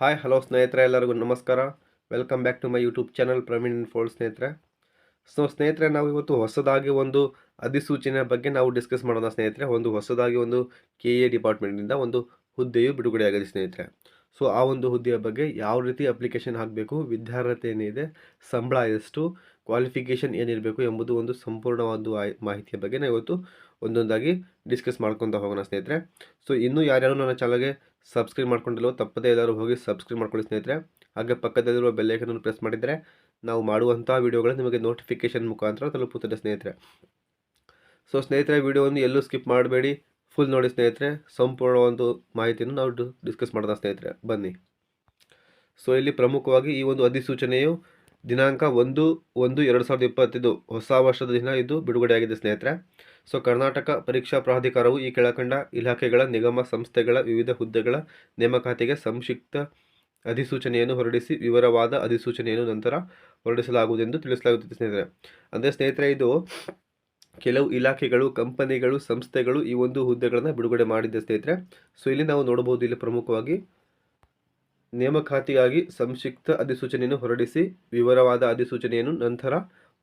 Hi hello ಸ್ನೇಹಿತರೆ, ಎಲ್ಲರಿಗೂ ನಮಸ್ಕಾರ. Welcome back to my YouTube channel Praveen Infold ಸ್ನೇಹಿತರೆ. ಸೊ ಸ್ನೇಹಿತರೆ, ನಾವು ಇವತ್ತು ಹೊಸದಾಗಿ ಒಂದು ಅಧಿಸೂಚನೆ ಬಗ್ಗೆ ನಾವು ಡಿಸ್ಕಸ್ ಮಾಡೋಣ, ಸ್ನೇಹಿತರೆ. ಒಂದು ಹೊಸದಾಗಿ ಒಂದು ಕೆ ಎ ಡಿಪಾರ್ಟ್ಮೆಂಟಿಂದ ಒಂದು ಹುದ್ದೆಯು ಬಿಡುಗಡೆಯಾಗಿದೆ, ಸ್ನೇಹಿತರೆ. ಸೊ ಆ ಒಂದು ಹುದ್ದೆಯ ಬಗ್ಗೆ ಯಾವ ರೀತಿ ಅಪ್ಲಿಕೇಶನ್ ಹಾಕಬೇಕು, ವಿದ್ಯಾರ್ಹತೆ ಏನಿದೆ, ಸಂಬಳ ಎಷ್ಟು ಕ್ವಾಲಿಫಿಕೇಷನ್ ಏನಿರಬೇಕು ಎಂಬುದು ಒಂದು ಸಂಪೂರ್ಣವಾದ ಮಾಹಿತಿಯ ಬಗ್ಗೆ ನಾವು ಇವತ್ತು ಒಂದೊಂದಾಗಿ ಡಿಸ್ಕಸ್ ಮಾಡ್ಕೊತಾ ಹೋಗೋಣ, ಸ್ನೇಹಿತರೆ. ಸೊ ಇನ್ನೂ ಯಾರ್ಯಾರು ನನ್ನ ಚಾನಲ್ಗೆ ಸಬ್ಸ್ಕ್ರೈಬ್ ಮಾಡ್ಕೊಂಡಿಲ್ಲವೋ ತಪ್ಪದೇ ಎಲ್ಲರೂ ಹೋಗಿ ಸಬ್ಸ್ಕ್ರೈಬ್ ಮಾಡ್ಕೊಳ್ಳಿ ಸ್ನೇಹಿತರೆ. ಹಾಗೆ ಪಕ್ಕದಲ್ಲಿರುವ ಬೆಲ್ಲೈಕನನ್ನು ಪ್ರೆಸ್ ಮಾಡಿದರೆ ನಾವು ಮಾಡುವಂಥ ವೀಡಿಯೋಗಳು ನಿಮಗೆ ನೋಟಿಫಿಕೇಶನ್ ಮುಖಾಂತರ ತಲುಪುತ್ತದೆ ಸ್ನೇಹಿತರೆ. ಸೊ ಸ್ನೇಹಿತರೆ ವಿಡಿಯೋವನ್ನು ಎಲ್ಲೂ ಸ್ಕಿಪ್ ಮಾಡಬೇಡಿ. ಫುಲ್ ನೋಡಿ ಸ್ನೇಹಿತರೆ, ಸಂಪೂರ್ಣ ಒಂದು ಮಾಹಿತಿಯನ್ನು ನಾವು ಡಿಸ್ಕಸ್ ಮಾಡೋಣ ಸ್ನೇಹಿತರೆ. ಬನ್ನಿ. ಸೊ ಇಲ್ಲಿ ಪ್ರಮುಖವಾಗಿ ಈ ಒಂದು ಅಧಿಸೂಚನೆಯು ದಿನಾಂಕ ಒಂದು ಒಂದು, ಎರಡು ಸಾವಿರದ ಇಪ್ಪತ್ತೈದು. ಹೊಸ ವರ್ಷದ ದಿನ ಇದು. ಬಿಡುಗಡೆಯಾಗಿದೆ ಸ್ನೇಹಿತರೆ. ಸೊ, ಕರ್ನಾಟಕ ಪರೀಕ್ಷಾ ಪ್ರಾಧಿಕಾರವು ಈ ಕೆಳಕಂಡ ಇಲಾಖೆಗಳ, ನಿಗಮ ಸಂಸ್ಥೆಗಳ ವಿವಿಧ ಹುದ್ದೆಗಳ ನೇಮಕಾತಿಗೆ ಸಂಕ್ಷಿಪ್ತ ಅಧಿಸೂಚನೆಯನ್ನು ಹೊರಡಿಸಿ, ವಿವರವಾದ ಅಧಿಸೂಚನೆಯನ್ನು ನಂತರ ಹೊರಡಿಸಲಾಗುವುದೆಂದು ತಿಳಿಸಲಾಗುತ್ತದೆ ಸ್ನೇಹಿತರೆ. ಅಂದರೆ ಸ್ನೇಹಿತರೆ, ಇದು ಕೆಲವು ಇಲಾಖೆಗಳು, ಕಂಪನಿಗಳು, ಸಂಸ್ಥೆಗಳು ಈ ಒಂದು ಹುದ್ದೆಗಳನ್ನು ಬಿಡುಗಡೆ ಮಾಡಿದ್ದೆ ಸ್ನೇಹಿತರೆ. ಸೊ, ಇಲ್ಲಿ ನಾವು ನೋಡಬಹುದು ಇಲ್ಲಿ ಪ್ರಮುಖವಾಗಿ ನೇಮಕಾತಿಗಾಗಿ ಸಂಕ್ಷಿಪ್ತ ಅಧಿಸೂಚನೆಯನ್ನು ಹೊರಡಿಸಿ ವಿವರವಾದ ಅಧಿಸೂಚನೆಯನ್ನು ನಂತರ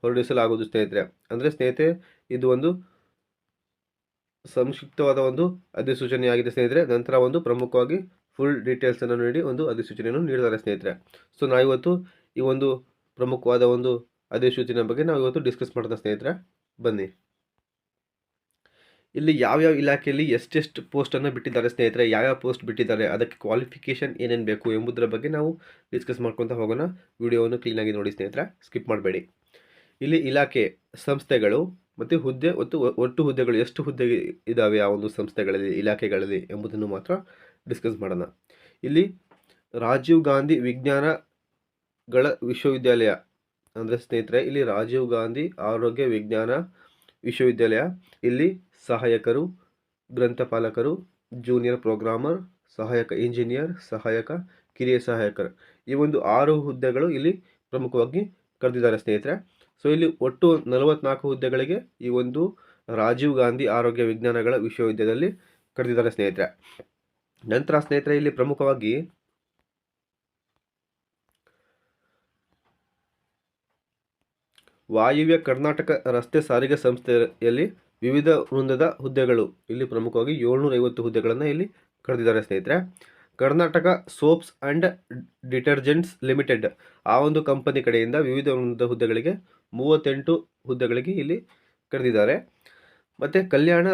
ಹೊರಡಿಸಲಾಗುವುದು ಸ್ನೇಹಿತರೆ. ಅಂದರೆ ಸ್ನೇಹಿತರೆ, ಇದು ಒಂದು ಸಂಕ್ಷಿಪ್ತವಾದ ಒಂದು ಅಧಿಸೂಚನೆಯಾಗಿದೆ ಸ್ನೇಹಿತರೆ. ನಂತರ ಒಂದು ಪ್ರಮುಖವಾಗಿ ಫುಲ್ ಡೀಟೇಲ್ಸನ್ನು ನೀಡಿ ಒಂದು ಅಧಿಸೂಚನೆಯನ್ನು ನೀಡಿದ್ದಾರೆ ಸ್ನೇಹಿತರೆ. ಸೊ ನಾವಿವತ್ತು ಈ ಒಂದು ಪ್ರಮುಖವಾದ ಒಂದು ಅಧಿಸೂಚನೆ ಬಗ್ಗೆ ನಾವು ಇವತ್ತು ಡಿಸ್ಕಸ್ ಮಾಡೋಣ ಸ್ನೇಹಿತರೆ. ಬನ್ನಿ. ಇಲ್ಲಿ ಯಾವ್ಯಾವ ಇಲಾಖೆಯಲ್ಲಿ ಎಷ್ಟೆಷ್ಟು ಪೋಸ್ಟನ್ನು ಬಿಟ್ಟಿದ್ದಾರೆ ಸ್ನೇಹಿತರೆ ಯಾವ್ಯಾವ ಪೋಸ್ಟ್ ಬಿಟ್ಟಿದ್ದಾರೆ, ಅದಕ್ಕೆ ಕ್ವಾಲಿಫಿಕೇಷನ್ ಏನೇನು ಬೇಕು ಎಂಬುದರ ಬಗ್ಗೆ ನಾವು ಡಿಸ್ಕಸ್ ಮಾಡ್ಕೊತಾ ಹೋಗೋಣ. ವಿಡಿಯೋವನ್ನು ಕ್ಲೀನಾಗಿ ನೋಡಿ ಸ್ನೇಹಿತರೆ ಸ್ಕಿಪ್ ಮಾಡಬೇಡಿ. ಇಲ್ಲಿ ಇಲಾಖೆ ಸಂಸ್ಥೆಗಳು ಮತ್ತು ಹುದ್ದೆ ಮತ್ತು ಒಟ್ಟು ಹುದ್ದೆಗಳು ಎಷ್ಟು ಹುದ್ದೆ ಇದ್ದಾವೆ ಆ ಒಂದು ಸಂಸ್ಥೆಗಳಲ್ಲಿ, ಇಲಾಖೆಗಳಲ್ಲಿ ಎಂಬುದನ್ನು ಮಾತ್ರ ಡಿಸ್ಕಸ್ ಮಾಡೋಣ. ಇಲ್ಲಿ ರಾಜೀವ್ ಗಾಂಧಿ ವಿಜ್ಞಾನಗಳ ವಿಶ್ವವಿದ್ಯಾಲಯ, ಅಂದರೆ ಸ್ನೇಹಿತರೆ, ಇಲ್ಲಿ ರಾಜೀವ್ ಗಾಂಧಿ ಆರೋಗ್ಯ ವಿಜ್ಞಾನ ವಿಶ್ವವಿದ್ಯಾಲಯ. ಇಲ್ಲಿ ಸಹಾಯಕರು, ಗ್ರಂಥಪಾಲಕರು ಜೂನಿಯರ್ ಪ್ರೋಗ್ರಾಮರ್ ಸಹಾಯಕ ಇಂಜಿನಿಯರ್ ಸಹಾಯಕ, ಕಿರಿಯ ಸಹಾಯಕರು. ಈ ಒಂದು ಆರು ಹುದ್ದೆಗಳು ಇಲ್ಲಿ ಪ್ರಮುಖವಾಗಿ ಕರೆದಿದ್ದಾರೆ ಸ್ನೇಹಿತರೆ. ಸೊ ಇಲ್ಲಿ ಒಟ್ಟು ನಲವತ್ನಾಲ್ಕು ಹುದ್ದೆಗಳಿಗೆ ಈ ಒಂದು ರಾಜೀವ್ ಗಾಂಧಿ ಆರೋಗ್ಯ ವಿಜ್ಞಾನಗಳ ವಿಶ್ವವಿದ್ಯಾಲಯದಲ್ಲಿ ಕರೆದಿದ್ದಾರೆ ಸ್ನೇಹಿತರೆ. ನಂತರ ಸ್ನೇಹಿತರೆ, ಇಲ್ಲಿ ಪ್ರಮುಖವಾಗಿ ವಾಯುವ್ಯ ಕರ್ನಾಟಕ ರಸ್ತೆ ಸಾರಿಗೆ ಸಂಸ್ಥೆಯಲ್ಲಿ ವಿವಿಧ ವೃಂದದ ಹುದ್ದೆಗಳು. ಇಲ್ಲಿ ಪ್ರಮುಖವಾಗಿ ಏಳ್ನೂರ ಐವತ್ತು ಹುದ್ದೆಗಳನ್ನು ಇಲ್ಲಿ ಕರೆದಿದ್ದಾರೆ ಸ್ನೇಹಿತರೆ. Karnataka soaps and detergents limited ಆ ಒಂದು ಕಂಪನಿ ಕಡೆಯಿಂದ ವಿವಿಧ ವೃಂದದ ಹುದ್ದೆಗಳಿಗೆ ಮೂವತ್ತೆಂಟು ಹುದ್ದೆಗಳಿಗೆ ಇಲ್ಲಿ ಕರೆದಿದ್ದಾರೆ ಮತ್ತು ಕಲ್ಯಾಣ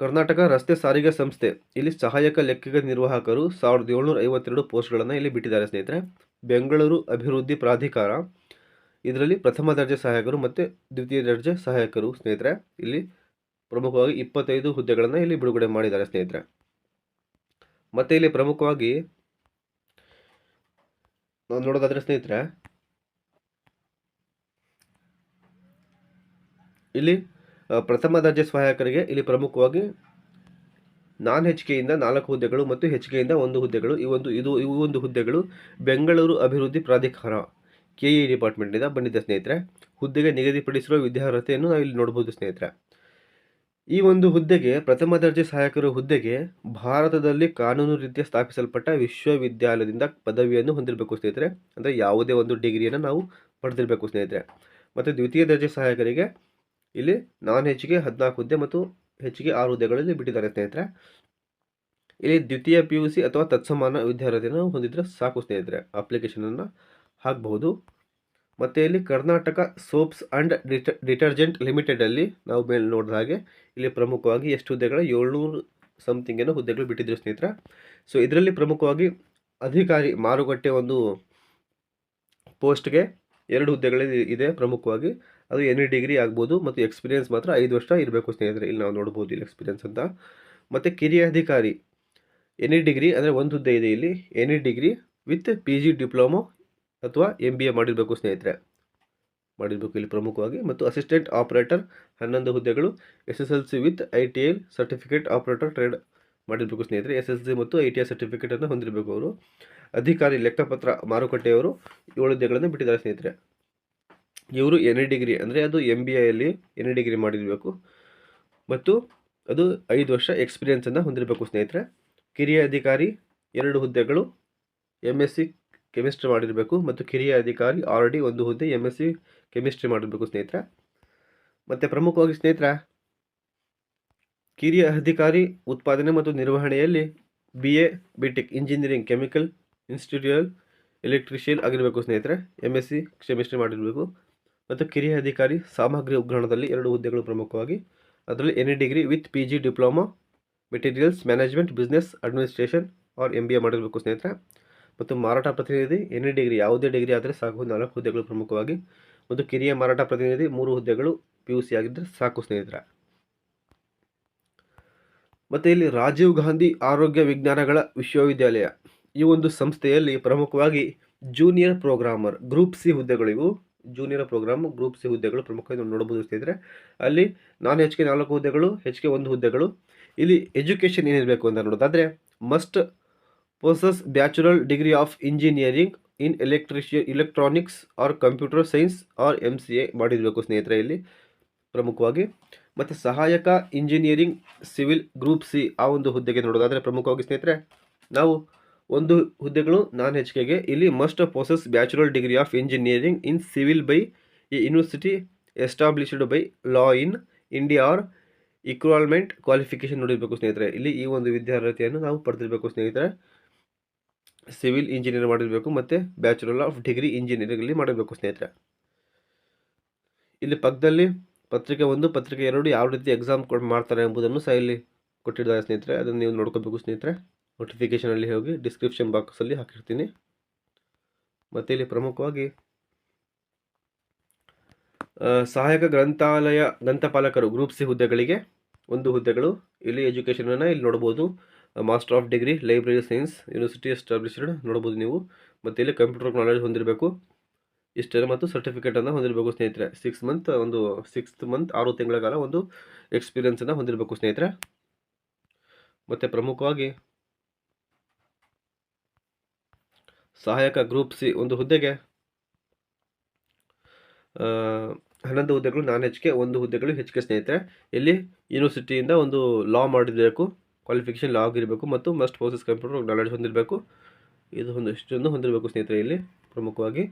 ಕರ್ನಾಟಕ ರಸ್ತೆ ಸಾರಿಗೆ ಸಂಸ್ಥೆ ಇಲ್ಲಿ ಸಹಾಯಕ ಲೆಕ್ಕಿಗ ನಿರ್ವಾಹಕರು ಸಾವಿರದ ಏಳ್ನೂರ ಐವತ್ತೆರಡು ಪೋಸ್ಟ್ಗಳನ್ನು ಇಲ್ಲಿ ಬಿಟ್ಟಿದ್ದಾರೆ ಸ್ನೇಹಿತರೆ. ಬೆಂಗಳೂರು ಅಭಿವೃದ್ಧಿ ಪ್ರಾಧಿಕಾರ. ಇದರಲ್ಲಿ ಪ್ರಥಮ ದರ್ಜೆ ಸಹಾಯಕರು ಮತ್ತು ದ್ವಿತೀಯ ದರ್ಜೆ ಸಹಾಯಕರು, ಸ್ನೇಹಿತರೆ. ಇಲ್ಲಿ ಪ್ರಮುಖವಾಗಿ ಇಪ್ಪತ್ತೈದು ಹುದ್ದೆಗಳನ್ನು ಇಲ್ಲಿ ಬಿಡುಗಡೆ ಮಾಡಿದ್ದಾರೆ, ಸ್ನೇಹಿತರೆ. ಮತ್ತು ಇಲ್ಲಿ ಪ್ರಮುಖವಾಗಿ ನಾವು ನೋಡೋದಾದರೆ, ಸ್ನೇಹಿತರೆ, ಇಲ್ಲಿ ಪ್ರಥಮ ದರ್ಜೆ ಸಹಾಯಕರಿಗೆ ಇಲ್ಲಿ ಪ್ರಮುಖವಾಗಿ ನಾನ್ ಹೆಚ್ಕೆಯಿಂದ ನಾಲ್ಕು ಹುದ್ದೆಗಳು ಮತ್ತು ಹೆಚ್ಕೆಯಿಂದ ಒಂದು ಹುದ್ದೆಗಳು. ಈ ಒಂದು, ಇದು, ಈ ಒಂದು ಹುದ್ದೆಗಳು ಬೆಂಗಳೂರು ಅಭಿವೃದ್ಧಿ ಪ್ರಾಧಿಕಾರ ಕೆ ಇ ಡಿಪಾರ್ಟ್ಮೆಂಟಿಂದ ಬಂದಿದ್ದ ಸ್ನೇಹಿತರೆ, ಹುದ್ದೆಗೆ ನಿಗದಿಪಡಿಸಿರುವ ವಿದ್ಯಾರ್ಹತೆಯನ್ನು ನಾವು ಇಲ್ಲಿ ನೋಡಬಹುದು ಸ್ನೇಹಿತರೆ. ಈ ಒಂದು ಹುದ್ದೆಗೆ, ಪ್ರಥಮ ದರ್ಜೆ ಸಹಾಯಕರ ಹುದ್ದೆಗೆ ಭಾರತದಲ್ಲಿ ಕಾನೂನು ರೀತಿಯ ಸ್ಥಾಪಿಸಲ್ಪಟ್ಟ ವಿಶ್ವವಿದ್ಯಾಲಯದಿಂದ ಪದವಿಯನ್ನು ಹೊಂದಿರಬೇಕು ಸ್ನೇಹಿತರೆ. ಅಂದರೆ ಯಾವುದೇ ಒಂದು ಡಿಗ್ರಿಯನ್ನು ನಾವು ಪಡೆದಿರಬೇಕು ಸ್ನೇಹಿತರೆ. ಮತ್ತು ದ್ವಿತೀಯ ದರ್ಜೆ ಸಹಾಯಕರಿಗೆ ಇಲ್ಲಿ ನಾನ್ ಹೆಚ್ಚಿಗೆ ಹದಿನಾಲ್ಕು ಹುದ್ದೆ ಮತ್ತು ಹೆಚ್ಚಿಗೆ ಆರು ಹುದ್ದೆಗಳಲ್ಲಿ ಬಿಟ್ಟಿದ್ದಾರೆ ಸ್ನೇಹಿತರೆ. ಇಲ್ಲಿ ದ್ವಿತೀಯ ಪಿ ಯು ಸಿ ಅಥವಾ ತತ್ಸಮಾನ ವಿದ್ಯಾರ್ಥಿಯನ್ನು ಹೊಂದಿದ್ರೆ ಸಾಕು ಸ್ನೇಹಿತರೆ, ಅಪ್ಲಿಕೇಶನನ್ನು ಹಾಕಬಹುದು. ಮತ್ತು ಇಲ್ಲಿ ಕರ್ನಾಟಕ ಸೋಪ್ಸ್ ಆ್ಯಂಡ್ ಡಿಟ, ಡಿಟರ್ಜೆಂಟ್ ಲಿಮಿಟೆಡಲ್ಲಿ ನಾವು ಮೇಲೆ ನೋಡಿದ ಹಾಗೆ ಇಲ್ಲಿ ಪ್ರಮುಖವಾಗಿ ಎಷ್ಟು ಹುದ್ದೆಗಳ ಏಳ್ನೂರು ಸಮಥಿಂಗ್ ಏನೋ ಹುದ್ದೆಗಳು ಬಿಟ್ಟಿದ್ರು ಸ್ನೇಹಿತರ. ಸೊ ಇದರಲ್ಲಿ ಪ್ರಮುಖವಾಗಿ ಅಧಿಕಾರಿ ಮಾರುಕಟ್ಟೆ ಒಂದು ಪೋಸ್ಟ್ಗೆ ಎರಡು ಹುದ್ದೆಗಳಲ್ಲಿ ಇದೆ ಪ್ರಮುಖವಾಗಿ. ಅದು ಎನಿ ಡಿಗ್ರಿ ಆಗ್ಬೋದು ಮತ್ತು ಎಕ್ಸ್ಪೀರಿಯನ್ಸ್ ಮಾತ್ರ ಐದು ವರ್ಷ ಇರಬೇಕು ಸ್ನೇಹಿತರೆ. ಇಲ್ಲಿ ನಾವು ನೋಡ್ಬೋದು ಇಲ್ಲಿ ಎಕ್ಸ್ಪೀರಿಯನ್ಸ್ ಅಂತ. ಮತ್ತು ಕಿರಿಯ ಅಧಿಕಾರಿ ಎನಿ ಡಿಗ್ರಿ ಅಂದರೆ ಒಂದು ಹುದ್ದೆ ಇದೆ ಇಲ್ಲಿ. Any degree with P G diploma ಅಥವಾ ಎಂ ಬಿ ಎ ಮಾಡಿರಬೇಕು ಸ್ನೇಹಿತರೆ. ಮಾಡಿರಬೇಕು ಇಲ್ಲಿ ಪ್ರಮುಖವಾಗಿ. ಮತ್ತು ಅಸಿಸ್ಟೆಂಟ್ ಆಪರೇಟರ್ ಹನ್ನೊಂದು ಹುದ್ದೆಗಳು S S L C with I T I certificate operator trade ಮಾಡಿರಬೇಕು ಸ್ನೇಹಿತರೆ. ಎಸ್ ಎಸ್ ಸಿ ಮತ್ತು ಐ ಟಿ ಐ ಸರ್ಟಿಫಿಕೇಟನ್ನು ಹೊಂದಿರಬೇಕು ಅವರು. ಅಧಿಕಾರಿ ಲೆಕ್ಕಪತ್ರ ಮಾರುಕಟ್ಟೆಯವರು ಏಳು ಹುದ್ದೆಗಳನ್ನು ಬಿಟ್ಟಿದ್ದಾರೆ ಸ್ನೇಹಿತರೆ. ಇವರು ಎನ್ ಡಿಗ್ರಿ ಅಂದರೆ ಅದು ಎಂ ಬಿ ಐಯಲ್ಲಿ ಎನ್ ಡಿಗ್ರಿ ಮಾಡಿರಬೇಕು. ಮತ್ತು ಅದು ಐದು ವರ್ಷ ಎಕ್ಸ್ಪೀರಿಯೆನ್ಸನ್ನು ಹೊಂದಿರಬೇಕು ಸ್ನೇಹಿತರೆ. ಕಿರಿಯ ಅಧಿಕಾರಿ ಎರಡು ಹುದ್ದೆಗಳು ಎಂ ಎಸ್ ಸಿ ಕೆಮಿಸ್ಟ್ರಿ ಮಾಡಿರಬೇಕು ಮತ್ತು ಕಿರಿಯ ಅಧಿಕಾರಿ ಆಲ್ರೆಡಿ ಒಂದು ಹುದ್ದೆ ಎಂ ಎಸ್ ಸಿ ಕೆಮಿಸ್ಟ್ರಿ ಮಾಡಿರಬೇಕು ಸ್ನೇಹಿತರ. ಮತ್ತು ಪ್ರಮುಖವಾಗಿ ಸ್ನೇಹಿತರ, ಕಿರಿಯ ಅಧಿಕಾರಿ ಉತ್ಪಾದನೆ ಮತ್ತು ನಿರ್ವಹಣೆಯಲ್ಲಿ B A B tech engineering chemical ಇನ್ಸ್ಟಿಟ್ಯೂಟಲ್ electrician ಆಗಿರಬೇಕು ಸ್ನೇಹಿತರೆ. ಎಂ ಎಸ್ ಸಿ ಕೆಮಿಸ್ಟ್ರಿ ಮಾಡಿರಬೇಕು. ಮತ್ತು ಕಿರಿಯ ಅಧಿಕಾರಿ ಸಾಮಗ್ರಿ ಉಗ್ರಾಣದಲ್ಲಿ ಎರಡು ಹುದ್ದೆಗಳು ಪ್ರಮುಖವಾಗಿ. ಅದರಲ್ಲಿ any degree with P G diploma materials management business administration or M B A ಮಾಡಿರಬೇಕು ಸ್ನೇಹಿತರೆ. ಮತ್ತು ಮಾರಾಟ ಪ್ರತಿನಿಧಿ ಎನಿ ಡಿಗ್ರಿ, ಯಾವುದೇ ಡಿಗ್ರಿ ಆದರೆ ಸಾಕು. ನಾಲ್ಕು ಹುದ್ದೆಗಳು ಪ್ರಮುಖವಾಗಿ. ಮತ್ತು ಕಿರಿಯ ಮಾರಾಟ ಪ್ರತಿನಿಧಿ ಮೂರು ಹುದ್ದೆಗಳು ಪಿ ಯು ಸಿ ಆಗಿದ್ದರೆ ಸಾಕು ಸ್ನೇಹಿತರ. ಮತ್ತು ಇಲ್ಲಿ ರಾಜೀವ್ ಗಾಂಧಿ ಆರೋಗ್ಯ ವಿಜ್ಞಾನಗಳ ವಿಶ್ವವಿದ್ಯಾಲಯ. ಈ ಒಂದು ಸಂಸ್ಥೆಯಲ್ಲಿ ಪ್ರಮುಖವಾಗಿ ಜೂನಿಯರ್ ಪ್ರೋಗ್ರಾಮರ್, ಗ್ರೂಪ್ ಸಿ ಹುದ್ದೆಗಳಿವು ಜೂನಿಯರ್ ಪ್ರೋಗ್ರಾಮ್, ಗ್ರೂಪ್ ಸಿ ಹುದ್ದೆಗಳು ಪ್ರಮುಖವಾಗಿ ನೋಡಬಹುದು ಸ್ನೇಹಿತರೆ. ಅಲ್ಲಿ ನಾನ್ ಹೆಚ್ ಕೆ ನಾಲ್ಕು ಹುದ್ದೆಗಳು ಹೆಚ್ ಕೆ ಒಂದು ಹುದ್ದೆಗಳು. ಇಲ್ಲಿ ಎಜುಕೇಷನ್ ಏನಿರಬೇಕು ಅಂತ ನೋಡೋದಾದರೆ, must possess bachelor degree of engineering in electrician electronics or computer science or M C A ಮಾಡಿರಬೇಕು ಸ್ನೇಹಿತರೆ ಇಲ್ಲಿ, ಪ್ರಮುಖವಾಗಿ. ಮತ್ತು ಸಹಾಯಕ ಇಂಜಿನಿಯರಿಂಗ್ ಸಿವಿಲ್ ಗ್ರೂಪ್ ಸಿ ಆ ಒಂದು ಹುದ್ದೆಗೆ ನೋಡೋದಾದರೆ ಪ್ರಮುಖವಾಗಿ ಸ್ನೇಹಿತರೆ, ನಾವು ಒಂದು ಹುದ್ದೆಗಳು ನಾನ್ ಎಚ್ ಕೆಗೆ ಇಲ್ಲಿ must possess bachelor degree of engineering in civil by a university established by law in India or equivalent qualification ನೋಡಿರಬೇಕು ಸ್ನೇಹಿತರೆ. ಇಲ್ಲಿ ಈ ಒಂದು ವಿದ್ಯಾರ್ಥಿಯನ್ನು ನಾವು ಪಡೆದಿರಬೇಕು ಸ್ನೇಹಿತರೆ. ಸಿವಿಲ್ ಇಂಜಿನಿಯರ್ ಮಾಡಿರಬೇಕು ಮತ್ತು ಬ್ಯಾಚುಲರ್ ಆಫ್ ಡಿಗ್ರಿ ಇಂಜಿನಿಯರಿಂಗಲ್ಲಿ ಮಾಡಬೇಕು ಸ್ನೇಹಿತರೆ. ಇಲ್ಲಿ ಪಕ್ಕದಲ್ಲಿ ಪತ್ರಿಕೆ ಒಂದು, ಪತ್ರಿಕೆ ಎರಡು ಯಾವ ರೀತಿ ಎಕ್ಸಾಮ್ ಕೊಟ್ಟು ಮಾಡ್ತಾರೆ ಎಂಬುದನ್ನು ಸಹ ಇಲ್ಲಿ ಕೊಟ್ಟಿದ್ದಾರೆ ಸ್ನೇಹಿತರೆ. ಅದನ್ನು ನೀವು ನೋಡ್ಕೋಬೇಕು ಸ್ನೇಹಿತರೆ. ನೋಟಿಫಿಕೇಷನಲ್ಲಿ ಹೋಗಿ ಡಿಸ್ಕ್ರಿಪ್ಷನ್ ಬಾಕ್ಸಲ್ಲಿ ಹಾಕಿರ್ತೀನಿ. ಮತ್ತು ಇಲ್ಲಿ ಪ್ರಮುಖವಾಗಿ ಸಹಾಯಕ ಗ್ರಂಥಾಲಯ, ಗ್ರಂಥಪಾಲಕರು ಗ್ರೂಪ್ ಸಿ ಹುದ್ದೆಗಳಿಗೆ ಒಂದು ಹುದ್ದೆಗಳು. ಇಲ್ಲಿ ಎಜುಕೇಷನನ್ನು ಇಲ್ಲಿ ನೋಡ್ಬೋದು. Master of degree library science university established ನೋಡ್ಬೋದು ನೀವು. ಮತ್ತು ಇಲ್ಲಿ ಕಂಪ್ಯೂಟರ್ ನಾಲೆಜ್ ಹೊಂದಿರಬೇಕು. ಇಷ್ಟೇ ಮತ್ತು ಸರ್ಟಿಫಿಕೇಟನ್ನು ಹೊಂದಿರಬೇಕು ಸ್ನೇಹಿತರೆ. ಸಿಕ್ಸ್ ಮಂತ್ ಒಂದು ಸಿಕ್ಸ್ತ್ ಮಂತ್ ಆರು ತಿಂಗಳ ಕಾಲ ಒಂದು ಎಕ್ಸ್ಪೀರಿಯನ್ಸನ್ನು ಹೊಂದಿರಬೇಕು ಸ್ನೇಹಿತರೆ. ಮತ್ತು ಪ್ರಮುಖವಾಗಿ ಸಹಾಯಕ ಗ್ರೂಪ್ ಸಿ ಒಂದು ಹುದ್ದೆಗೆ ಹನ್ನೊಂದು ಹುದ್ದೆಗಳು ನಾನ್ ಹೆಚ್ ಕೆ ಒಂದು ಹುದ್ದೆಗಳು ಹೆಚ್ ಕೆ ಸ್ನೇಹಿತರೆ. ಇಲ್ಲಿ ಯೂನಿವರ್ಸಿಟಿಯಿಂದ ಒಂದು ಲಾ ಮಾಡಿರಬೇಕು. ಕ್ವಾಲಿಫಿಕೇಷನ್ ಲಾಗ್ ಇರಬೇಕು ಮತ್ತು ಮಸ್ಟ್ ಪೋಸಸ್ ಕಂಪ್ಯೂಟರ್ ನಾಲೆಡ್ಜ್ ಹೊಂದಿರಬೇಕು. ಇದು ಒಂದು ಇಷ್ಟೊಂದು ಹೊಂದಿರಬೇಕು ಸ್ನೇಹಿತರೆ ಇಲ್ಲಿ ಪ್ರಮುಖವಾಗಿ.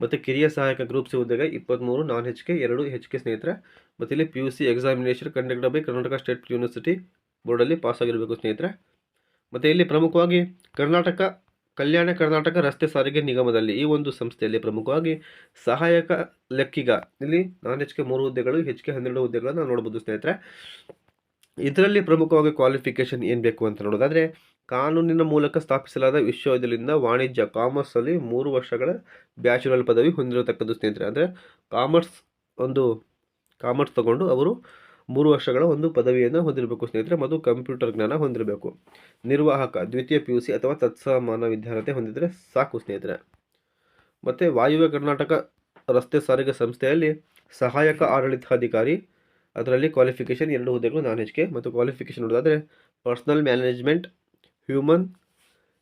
ಮತ್ತು ಕಿರಿಯ ಸಹಾಯಕ ಗ್ರೂಪ್ ಸಿ ಹುದ್ದೆಗೆ ಇಪ್ಪತ್ತ್ಮೂರು ನಾನ್ ಹೆಚ್ ಕೆ ಎರಡು ಹೆಚ್ ಕೆ ಸ್ನೇಹಿತರೆ. ಮತ್ತು ಇಲ್ಲಿ P U C examination conduct by Karnataka state university ಬೋರ್ಡಲ್ಲಿ pass ಆಗಿರಬೇಕು ಸ್ನೇಹಿತರೆ. ಮತ್ತು ಇಲ್ಲಿ ಪ್ರಮುಖವಾಗಿ ಕರ್ನಾಟಕ ಕಲ್ಯಾಣ ಕರ್ನಾಟಕ ರಸ್ತೆ ಸಾರಿಗೆ ನಿಗಮದಲ್ಲಿ ಈ ಒಂದು ಸಂಸ್ಥೆಯಲ್ಲಿ ಪ್ರಮುಖವಾಗಿ ಸಹಾಯಕ ಲೆಕ್ಕಿಗ ಇಲ್ಲಿ ನಾನ್ ಹೆಚ್ ಕೆ ಮೂರು ಹುದ್ದೆಗಳು ಹೆಚ್ ಕೆ ಹನ್ನೆರಡು ಹುದ್ದೆಗಳನ್ನು ನೋಡ್ಬೋದು ಸ್ನೇಹಿತರೆ. ಇದರಲ್ಲಿ ಪ್ರಮುಖವಾಗಿ ಕ್ವಾಲಿಫಿಕೇಷನ್ ಏನು ಬೇಕು ಅಂತ ನೋಡೋದಾದರೆ, ಕಾನೂನಿನ ಮೂಲಕ ಸ್ಥಾಪಿಸಲಾದ ವಿಶ್ವವಿದ್ಯಾಲಯದಿಂದ ವಾಣಿಜ್ಯ ಕಾಮರ್ಸಲ್ಲಿ ಮೂರು ವರ್ಷಗಳ ಬ್ಯಾಚುಲರ್ ಪದವಿ ಹೊಂದಿರತಕ್ಕದ್ದು ಸ್ನೇಹಿತರೆ. ಅಂದರೆ ಕಾಮರ್ಸ್ ಒಂದು ಕಾಮರ್ಸ್ ತಗೊಂಡು ಅವರು ಮೂರು ವರ್ಷಗಳ ಒಂದು ಪದವಿಯನ್ನು ಹೊಂದಿರಬೇಕು ಸ್ನೇಹಿತರೆ, ಮತ್ತು ಕಂಪ್ಯೂಟರ್ ಜ್ಞಾನ ಹೊಂದಿರಬೇಕು. ನಿರ್ವಾಹಕ, ದ್ವಿತೀಯ ಪಿ ಯು ಸಿ ಅಥವಾ ತತ್ಸಮಾನ ವಿದ್ಯಾರ್ಥಿ ಹೊಂದಿದರೆ ಸಾಕು ಸ್ನೇಹಿತರೆ. ಮತ್ತು ವಾಯುವ್ಯ ಕರ್ನಾಟಕ ರಸ್ತೆ ಸಾರಿಗೆ ಸಂಸ್ಥೆಯಲ್ಲಿ ಸಹಾಯಕ ಆಡಳಿತಾಧಿಕಾರಿ ಅದರಲ್ಲಿ ಕ್ವಾಲಿಫಿಕೇಷನ್ ಎರಡು ಹುದ್ದೆಗಳು ನಾನ್ ಹೆಚ್ ಕೆ ಮತ್ತು ಕ್ವಾಲಿಫಿಕೇಷನ್ ನೋಡೋದಾದರೆ ಪರ್ಸ್ನಲ್ ಮ್ಯಾನೇಜ್ಮೆಂಟ್ ಹ್ಯೂಮನ್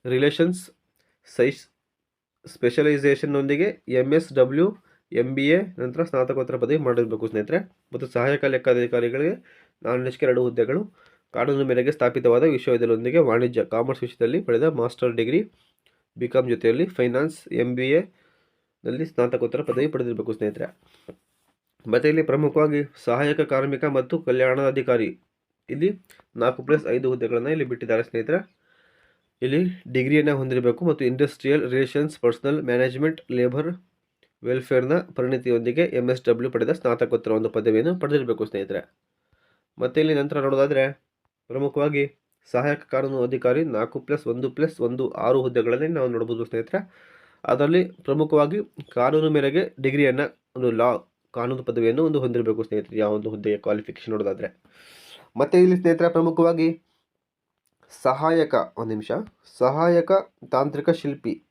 ರಿಲೇಷನ್ಸ್ ಸೈಸ್ ಸ್ಪೆಷಲೈಸೇಷನ್ನೊಂದಿಗೆ M S W M B A ನಂತರ ಸ್ನಾತಕೋತ್ತರ ಪದವಿ ಮಾಡಿರಬೇಕು ಸ್ನೇಹಿತರೆ. ಮತ್ತು ಸಹಾಯಕ ಲೆಕ್ಕಾಧಿಕಾರಿಗಳಿಗೆ ನಾನ್ ಹೆಚ್ ಕೆ ಎರಡು ಹುದ್ದೆಗಳು. ಕಾನೂನು ಮೇರೆಗೆ ಸ್ಥಾಪಿತವಾದ ವಿಶ್ವವಿದ್ಯಾಲಯದೊಂದಿಗೆ ವಾಣಿಜ್ಯ ಕಾಮರ್ಸ್ ವಿಷಯದಲ್ಲಿ ಪಡೆದ ಮಾಸ್ಟರ್ ಡಿಗ್ರಿ ಬಿ ಕಾಮ್ ಜೊತೆಯಲ್ಲಿ ಫೈನಾನ್ಸ್ ಎಂ ಬಿ ಎನಲ್ಲಿ ಸ್ನಾತಕೋತ್ತರ ಪದವಿ ಪಡೆದಿರಬೇಕು ಸ್ನೇಹಿತರೆ. ಮತ್ತು ಇಲ್ಲಿ ಪ್ರಮುಖವಾಗಿ ಸಹಾಯಕ ಕಾರ್ಮಿಕ ಮತ್ತು ಕಲ್ಯಾಣಾಧಿಕಾರಿ. ಇಲ್ಲಿ ನಾಲ್ಕು ಪ್ಲಸ್ ಐದು ಹುದ್ದೆಗಳನ್ನು ಇಲ್ಲಿ ಬಿಟ್ಟಿದ್ದಾರೆ ಸ್ನೇಹಿತರೆ. ಇಲ್ಲಿ ಡಿಗ್ರಿಯನ್ನು ಹೊಂದಿರಬೇಕು ಮತ್ತು industrial relations, personnel management, labour ವೆಲ್ಫೇರ್ನ ಪರಿಣಿತಿಯೊಂದಿಗೆ ಎಂ ಎಸ್ ಡಬ್ಲ್ಯೂ ಪಡೆದ ಸ್ನಾತಕೋತ್ತರ ಒಂದು ಪದವಿಯನ್ನು ಪಡೆದಿರಬೇಕು ಸ್ನೇಹಿತರೆ. ಮತ್ತು ಇಲ್ಲಿ ನಂತರ ನೋಡೋದಾದರೆ ಪ್ರಮುಖವಾಗಿ ಸಹಾಯಕ ಕಾನೂನು ಅಧಿಕಾರಿ ನಾಲ್ಕು ಪ್ಲಸ್ ಒಂದು ಪ್ಲಸ್ ಒಂದು ಆರು ಹುದ್ದೆಗಳಲ್ಲಿ ನಾವು ನೋಡ್ಬೋದು ಸ್ನೇಹಿತರೆ. ಅದರಲ್ಲಿ ಪ್ರಮುಖವಾಗಿ ಕಾನೂನು ಮೇರೆಗೆ ಡಿಗ್ರಿಯನ್ನು ಒಂದು ಲಾ ಕಾನೂನು ಪದವಿಯನ್ನು ಒಂದು ಹೊಂದಿರಬೇಕು ಸ್ನೇಹಿತರೆ, ಯಾವ ಒಂದು ಹುದ್ದೆಯ ಕ್ವಾಲಿಫಿಕೇಷನ್ ನೋಡೋದಾದರೆ. ಮತ್ತು ಇಲ್ಲಿ ಸ್ನೇಹಿತರ, ಪ್ರಮುಖವಾಗಿ ಸಹಾಯಕ, ಒಂದು ನಿಮಿಷ. ಸಹಾಯಕ ತಾಂತ್ರಿಕ ಶಿಲ್ಪಿ.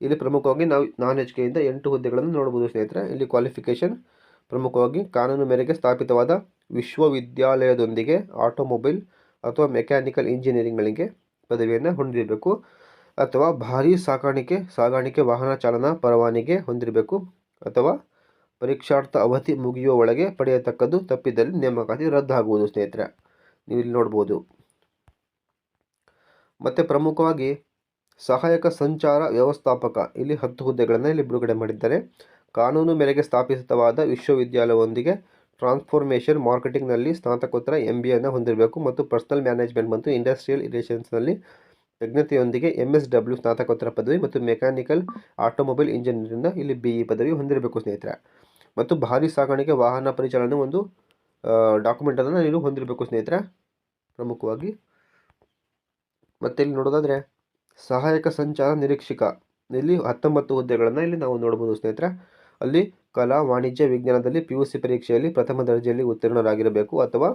ಇಲ್ಲಿ ಪ್ರಮುಖವಾಗಿ ನಾವು ನಾನ್ ಎಚ್ ಕೆಯಿಂದ ಎಂಟು ಹುದ್ದೆಗಳನ್ನು ನೋಡ್ಬೋದು ಸ್ನೇಹಿತರೆ. ಇಲ್ಲಿ ಕ್ವಾಲಿಫಿಕೇಷನ್ ಪ್ರಮುಖವಾಗಿ ಕಾನೂನು ಮೇರೆಗೆ ಸ್ಥಾಪಿತವಾದ ವಿಶ್ವವಿದ್ಯಾಲಯದೊಂದಿಗೆ ಆಟೋಮೊಬೈಲ್ ಅಥವಾ ಮೆಕ್ಯಾನಿಕಲ್ ಇಂಜಿನಿಯರಿಂಗ್ಗಳಿಗೆ ಪದವಿಯನ್ನು ಹೊಂದಿರಬೇಕು. ಅಥವಾ ಭಾರೀ ಸಾಕಾಣಿಕೆ, ಸಾಗಾಣಿಕೆ, ವಾಹನ ಚಾಲನಾ ಪರವಾನಿಗೆ ಹೊಂದಿರಬೇಕು. ಅಥವಾ ಪರೀಕ್ಷಾರ್ಥ ಅವಧಿ ಮುಗಿಯುವ ಒಳಗೆ ಪಡೆಯತಕ್ಕದ್ದು ತಪ್ಪಿದಲ್ಲಿ ನೇಮಕಾತಿ ರದ್ದಾಗುವುದು, ಸ್ನೇಹಿತರೆ. ನೀವು ಇಲ್ಲಿ ನೋಡ್ಬೋದು. ಮತ್ತು ಪ್ರಮುಖವಾಗಿ ಸಹಾಯಕ ಸಂಚಾರ ವ್ಯವಸ್ಥಾಪಕ ಇಲ್ಲಿ ಹತ್ತು ಹುದ್ದೆಗಳನ್ನು ಇಲ್ಲಿ ಬಿಡುಗಡೆ ಮಾಡಿದ್ದಾರೆ. ಕಾನೂನು ಮೇರೆಗೆ ಸ್ಥಾಪಿತವಾದ ವಿಶ್ವವಿದ್ಯಾಲಯವೊಂದಿಗೆ ಟ್ರಾನ್ಸ್ಫಾರ್ಮೇಷನ್ ಮಾರ್ಕೆಟಿಂಗ್ನಲ್ಲಿ ಸ್ನಾತಕೋತ್ತರ ಎಂ ಬಿ ಎನ್ನು ಹೊಂದಿರಬೇಕು ಮತ್ತು ಪರ್ಸನಲ್ ಮ್ಯಾನೇಜ್ಮೆಂಟ್ ಮತ್ತು ಇಂಡಸ್ಟ್ರಿಯಲ್ ರಿಲೇಷನ್ಸ್ನಲ್ಲಿ ತಜ್ಞತೆಯೊಂದಿಗೆ ಎಂ ಎಸ್ ಡಬ್ಲ್ಯೂ ಸ್ನಾತಕೋತ್ತರ ಪದವಿ ಮತ್ತು ಮೆಕ್ಯಾನಿಕಲ್ ಆಟೋಮೊಬೈಲ್ ಇಂಜಿನಿಯರಿಂದ ಇಲ್ಲಿ ಬಿ ಇ ಪದವಿ ಹೊಂದಿರಬೇಕು, ಸ್ನೇಹಿತರೆ. ಮತ್ತು ಭಾರಿ ಸಾಗಾಣಿಕೆ ವಾಹನ ಪರಿಚಾಲನೆ ಒಂದು ಡಾಕ್ಯುಮೆಂಟ್ ಡಾಕ್ಯುಮೆಂಟನ್ನು ನೀವು ಹೊಂದಿರಬೇಕು ಸ್ನೇಹಿತರೆ, ಪ್ರಮುಖವಾಗಿ. ಮತ್ತೆ ಇಲ್ಲಿ ನೋಡೋದಾದರೆ, ಸಹಾಯಕ ಸಂಚಾರ ನಿರೀಕ್ಷಕ. ಇಲ್ಲಿ ಹತ್ತೊಂಬತ್ತು ಹುದ್ದೆಗಳನ್ನು ಇಲ್ಲಿ ನಾವು ನೋಡ್ಬೋದು ಸ್ನೇಹಿತರೆ. ಅಲ್ಲಿ ಕಲಾ, ವಾಣಿಜ್ಯ, ವಿಜ್ಞಾನದಲ್ಲಿ ಪಿ ಯು ಸಿ ಪರೀಕ್ಷೆಯಲ್ಲಿ ಪ್ರಥಮ ದರ್ಜೆಯಲ್ಲಿ ಉತ್ತೀರ್ಣರಾಗಿರಬೇಕು ಅಥವಾ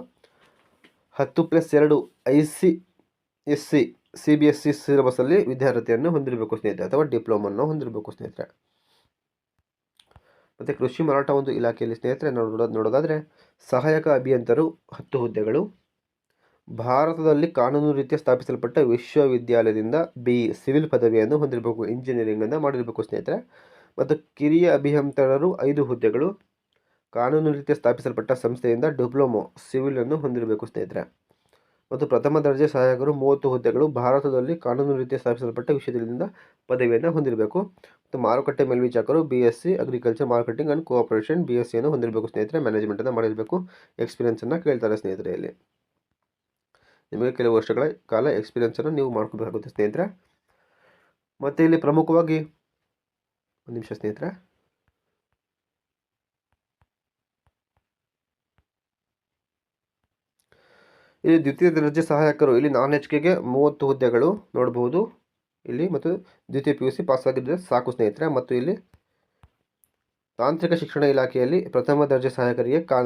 ಹತ್ತು ಪ್ಲಸ್ ಎರಡು I C S C C B S C ಸಿಲೆಬಸ್ಸಲ್ಲಿ ವಿದ್ಯಾರ್ಥಿಯನ್ನು ಹೊಂದಿರಬೇಕು ಸ್ನೇಹಿತರೆ, ಅಥವಾ ಡಿಪ್ಲೊಮನ್ನು ಹೊಂದಿರಬೇಕು ಸ್ನೇಹಿತರೆ. ಮತ್ತು ಕೃಷಿ ಮಾರಾಟ ಒಂದು ಇಲಾಖೆಯಲ್ಲಿ ಸ್ನೇಹಿತರೆ ನೋಡೋದು ನೋಡೋದಾದರೆ ಸಹಾಯಕ ಅಭಿಯಂತರು ಹತ್ತು ಹುದ್ದೆಗಳು. ಭಾರತದಲ್ಲಿ ಕಾನೂನು ರೀತಿಯ ಸ್ಥಾಪಿಸಲ್ಪಟ್ಟ ವಿಶ್ವವಿದ್ಯಾಲಯದಿಂದ ಬಿ ಸಿವಿಲ್ ಪದವಿಯನ್ನು ಹೊಂದಿರಬೇಕು ಇಂಜಿನಿಯರಿಂಗನ್ನು ಮಾಡಿರಬೇಕು ಸ್ನೇಹಿತರೆ. ಮತ್ತು ಕಿರಿಯ ಅಭಿಯಂತರರು ಐದು ಹುದ್ದೆಗಳು. ಕಾನೂನು ರೀತಿಯ ಸ್ಥಾಪಿಸಲ್ಪಟ್ಟ ಸಂಸ್ಥೆಯಿಂದ ಡಿಪ್ಲೊಮೊ ಸಿವಿಲನ್ನು ಹೊಂದಿರಬೇಕು ಸ್ನೇಹಿತರೆ. ಮತ್ತು ಪ್ರಥಮ ದರ್ಜೆ ಸಹಾಯಕರು ಮೂವತ್ತು ಹುದ್ದೆಗಳು ಭಾರತದಲ್ಲಿ ಕಾನೂನು ರೀತಿಯ ಸ್ಥಾಪಿಸಲ್ಪಟ್ಟ ವಿಷಯದಿಂದ ಪದವಿಯನ್ನು ಹೊಂದಿರಬೇಕು. ಮತ್ತು ಮಾರುಕಟ್ಟೆ ಮೇಲ್ವಿಚಾರಕರು B S C agriculture marketing and cooperation B S ಸಿಯನ್ನು ಹೊಂದಿರಬೇಕು. ಸ್ನೇಹಿತರೆ ಮ್ಯಾನೇಜ್ಮೆಂಟನ್ನು ಮಾಡಿರಬೇಕು. ಎಕ್ಸ್ಪೀರಿಯನ್ಸನ್ನು ಕೇಳ್ತಾರೆ ಸ್ನೇಹಿತರೆ ಇಲ್ಲಿ. ನಿಮಗೆ ಕೆಲವು ವರ್ಷಗಳ ಕಾಲ ಎಕ್ಸ್ಪೀರಿಯನ್ಸನ್ನು ನೀವು ಮಾಡ್ಕೋಬೇಕಾಗುತ್ತೆ ಸ್ನೇಹಿತರೆ. ಮತ್ತು ಇಲ್ಲಿ ಪ್ರಮುಖವಾಗಿ ಒಂದು ನಿಮಿಷ ಸ್ನೇಹಿತರೆ. ಇಲ್ಲಿ ದ್ವಿತೀಯ ದರ್ಜೆ ಸಹಾಯಕರು, ಇಲ್ಲಿ ನಾನ್ ಎಚ್ ಕೆಗೆ ಮೂವತ್ತು ಹುದ್ದೆಗಳು ನೋಡಬಹುದು ಇಲ್ಲಿ ಮತ್ತು ದ್ವಿತೀಯ ಪಿ ಯು ಸಿ ಪಾಸಾಗಿದ್ದರೆ ಸಾಕು ಸ್ನೇಹಿತರೆ. ಮತ್ತು ಇಲ್ಲಿ ತಾಂತ್ರಿಕ ಶಿಕ್ಷಣ ಇಲಾಖೆಯಲ್ಲಿ ಪ್ರಥಮ ದರ್ಜೆ ಸಹಾಯಕರಿಗೆ ಕಾ,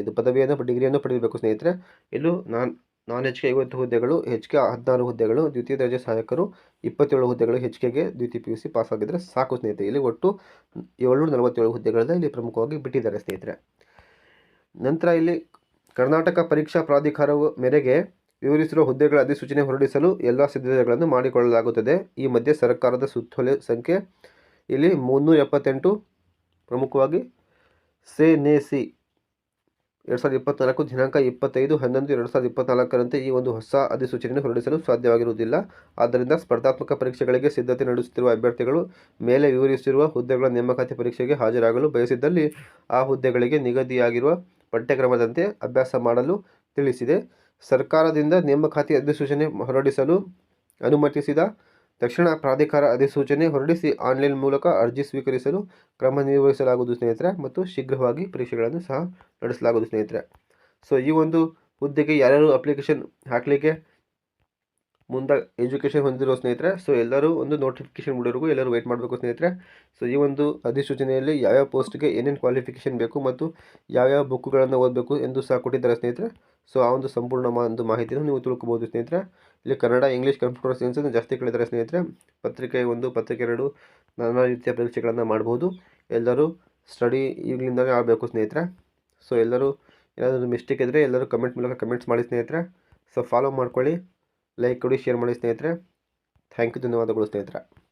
ಇದು ಪದವಿಯನ್ನು, ಡಿಗ್ರಿಯನ್ನು ಪಡೆಯಬೇಕು ಸ್ನೇಹಿತರೆ. ಇಲ್ಲೂ ನಾನ್ ನಾನ್ ಎಚ್ ಕೆ ಐವತ್ತು ಹುದ್ದೆಗಳು ಹೆಚ್ ಕೆ ಹದಿನಾರು ಹುದ್ದೆಗಳು, ದ್ವಿತೀಯ ದರ್ಜೆ ಸಹಾಯಕರು ಇಪ್ಪತ್ತೇಳು ಹುದ್ದೆಗಳು ಹೆಚ್ ಕೆಗೆ ದ್ವಿತೀಯ ಪಿ ಯು ಸಿ ಪಾಸಾಗಿದ್ದರೆ ಸಾಕು ಸ್ನೇಹಿತರೆ. ಇಲ್ಲಿ ಒಟ್ಟು ಏಳ್ನೂರ ನಲವತ್ತೇಳು ಹುದ್ದೆಗಳನ್ನ ಇಲ್ಲಿ ಪ್ರಮುಖವಾಗಿ ಬಿಟ್ಟಿದ್ದಾರೆ ಸ್ನೇಹಿತರೆ. ನಂತರ ಇಲ್ಲಿ ಕರ್ನಾಟಕ ಪರೀಕ್ಷಾ ಪ್ರಾಧಿಕಾರವು ಮೇರೆಗೆ ವಿವರಿಸಿರುವ ಹುದ್ದೆಗಳ ಅಧಿಸೂಚನೆ ಹೊರಡಿಸಲು ಎಲ್ಲ ಸಿದ್ಧತೆಗಳನ್ನು ಮಾಡಿಕೊಳ್ಳಲಾಗುತ್ತದೆ. ಈ ಮಧ್ಯೆ ಸರ್ಕಾರದ ಸುತ್ತೋಲೆ ಸಂಖ್ಯೆ ಇಲ್ಲಿ ಮುನ್ನೂರ ಎಪ್ಪತ್ತೆಂಟು ಪ್ರಮುಖವಾಗಿ ಸೆ ಸಿ ಎರಡು ಸಾವಿರದ ಇಪ್ಪತ್ತ್ನಾಲ್ಕು ದಿನಾಂಕ ಇಪ್ಪತ್ತೈದು, ಹನ್ನೊಂದು ಎರಡು ಸಾವಿರದ ಇಪ್ಪತ್ತ್ನಾಲ್ಕರಂತೆ ಈ ಒಂದು ಹೊಸ ಅಧಿಸೂಚನೆಯನ್ನು ಹೊರಡಿಸಲು ಸಾಧ್ಯವಾಗಿರುವುದಿಲ್ಲ. ಆದ್ದರಿಂದ ಸ್ಪರ್ಧಾತ್ಮಕ ಪರೀಕ್ಷೆಗಳಿಗೆ ಸಿದ್ಧತೆ ನಡೆಸುತ್ತಿರುವ ಅಭ್ಯರ್ಥಿಗಳು ಮೇಲೆ ವಿವರಿಸಿರುವ ಹುದ್ದೆಗಳ ನೇಮಕಾತಿ ಪರೀಕ್ಷೆಗೆ ಹಾಜರಾಗಲು ಬಯಸಿದ್ದಲ್ಲಿ ಆ ಹುದ್ದೆಗಳಿಗೆ ನಿಗದಿಯಾಗಿರುವ ಪಠ್ಯಕ್ರಮದಂತೆ ಅಭ್ಯಾಸ ಮಾಡಲು ತಿಳಿಸಿದೆ. ಸರ್ಕಾರದಿಂದ ನೇಮಕಾತಿ ಅಧಿಸೂಚನೆ ಹೊರಡಿಸಲು ಅನುಮತಿಸಿದ ತಕ್ಷಣ ಪ್ರಾಧಿಕಾರ ಅಧಿಸೂಚನೆ ಹೊರಡಿಸಿ ಆನ್ಲೈನ್ ಮೂಲಕ ಅರ್ಜಿ ಸ್ವೀಕರಿಸಲು ಕ್ರಮ ನಿರ್ವಹಿಸಲಾಗುವುದು, ಸ್ನೇಹಿತರೆ, ಮತ್ತು ಶೀಘ್ರವಾಗಿ ಪರೀಕ್ಷೆಗಳನ್ನು ಸಹ ನಡೆಸಲಾಗುವುದು, ಸ್ನೇಹಿತರೆ. ಸೊ ಈ ಒಂದು ಹುದ್ದೆಗೆ ಯಾರ್ಯಾರು ಅಪ್ಲಿಕೇಶನ್ ಹಾಕಲಿಕ್ಕೆ ಮುಂದೆ ಎಜುಕೇಷನ್ ಹೊಂದಿರೋ ಸ್ನೇಹಿತರೆ, ಸೊ ಎಲ್ಲರೂ ಒಂದು ನೋಟಿಫಿಕೇಶನ್ ಬಿಡೋರಿಗೂ ಎಲ್ಲರೂ ವೇಟ್ ಮಾಡಬೇಕು ಸ್ನೇಹಿತರೆ. ಸೊ ಈ ಒಂದು ಅಧಿಸೂಚನೆಯಲ್ಲಿ ಯಾವ್ಯಾವ ಪೋಸ್ಟ್ಗೆ ಏನೇನು ಕ್ವಾಲಿಫಿಕೇಷನ್ ಬೇಕು ಮತ್ತು ಯಾವ್ಯಾವ ಬುಕ್ಗಳನ್ನು ಓದಬೇಕು ಎಂದು ಸಹ ಕೊಟ್ಟಿದ್ದಾರೆ ಸ್ನೇಹಿತರೆ. ಸೊ ಆ ಒಂದು ಸಂಪೂರ್ಣ ಒಂದು ಮಾಹಿತಿಯನ್ನು ನೀವು ತಿಳ್ಕೊಬೋದು ಸ್ನೇಹಿತರೆ. ಇಲ್ಲಿ ಕನ್ನಡ, ಇಂಗ್ಲೀಷ್ ಕಂಪ್ಯೂಟರ್ ಸೈನ್ಸನ್ನು ಜಾಸ್ತಿ ಕೇಳಿದ್ದಾರೆ ಸ್ನೇಹಿತರೆ. ಪತ್ರಿಕೆ ಒಂದು, ಪತ್ರಿಕೆ ಎರಡು ನಾನಾ ರೀತಿಯ ಪರೀಕ್ಷೆಗಳನ್ನು ಮಾಡ್ಬೋದು. ಎಲ್ಲರೂ ಸ್ಟಡಿ ಈಗಲಿಂದಲೇ ಆಗಬೇಕು ಸ್ನೇಹಿತರೆ. ಸೊ ಎಲ್ಲರೂ ಏನಾದರೂ ಮಿಸ್ಟೇಕ್ ಇದ್ದರೆ ಎಲ್ಲರೂ ಕಮೆಂಟ್ ಮೂಲಕ ಕಮೆಂಟ್ಸ್ ಮಾಡಿ ಸ್ನೇಹಿತರೆ. ಸೊ ಫಾಲೋ ಮಾಡ್ಕೊಳ್ಳಿ. ಲೈಕ್ ಕೊಡಿ ಶೇರ್ ಮಾಡಿ ಸ್ನೇಹಿತರೆ. ಥ್ಯಾಂಕ್ ಯು ಧನ್ಯವಾದಗಳು ಸ್ನೇಹಿತರೆ.